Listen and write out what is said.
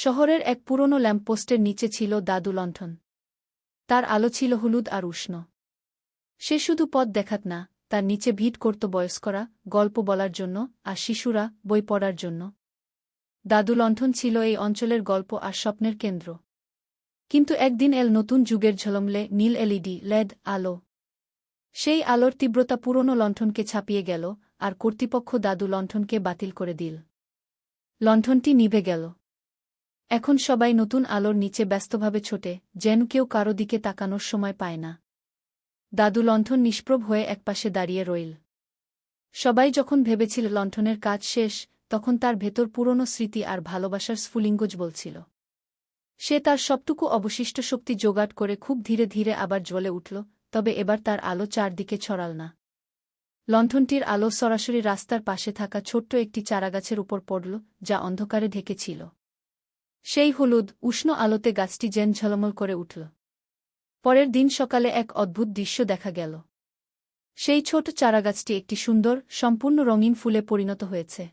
শহরের এক পুরনো ল্যাম্পপোস্টের নিচে ছিল দাদু লণ্ঠন। তার আলো ছিল হলুদ আর উষ্ণ। সে শুধু পথ দেখাত না, তার নিচে ভিড় করত বয়স্করা, গল্প বলার জন্য আর শিশুরা বই পড়ার জন্য। দাদু লণ্ঠন ছিল এই অঞ্চলের গল্প আর স্বপ্নের কেন্দ্র। কিন্তু একদিন এল নতুন যুগের ঝলমলে নীল এলইডি, লেড, আলো। সেই আলোর তীব্রতা পুরনো লণ্ঠনকে ছাপিয়ে গেল আর কর্তৃপক্ষ দাদু লণ্ঠনকে বাতিল করে দিল। লণ্ঠনটি নিভে গেল। এখন সবাই নতুন আলোর নিচে ব্যস্তভাবে ছোটে, যেন কেউ কারও দিকে তাকানোর সময় পায় না। দাদু লণ্ঠন নিষ্প্রভ হয়ে একপাশে দাঁড়িয়ে রইল। সবাই যখন ভেবেছিল লণ্ঠনের কাজ শেষ, তখন তার ভেতর পুরনো স্মৃতি আর ভালোবাসার স্ফুলিঙ্গজ বলছিল। সে তার সবটুকু অবশিষ্ট শক্তি জোগাড় করে খুব ধীরে ধীরে আবার জ্বলে উঠল, তবে এবার তার আলো চারদিকে ছড়াল না। লণ্ঠনটির আলো সরাসরি রাস্তার পাশে থাকা ছোট্ট একটি চারাগাছের উপর পড়ল, যা অন্ধকারে ঢেকেছিল সেই হলুদ উষ্ণ আলোতে গাছটি যেন ঝলমল করে উঠল। পরের দিন সকালে এক অদ্ভুত দৃশ্য দেখা গেল। সেই ছোট চারাগাছটি একটি সুন্দর, সম্পূর্ণ রঙিন ফুলে পরিণত হয়েছে।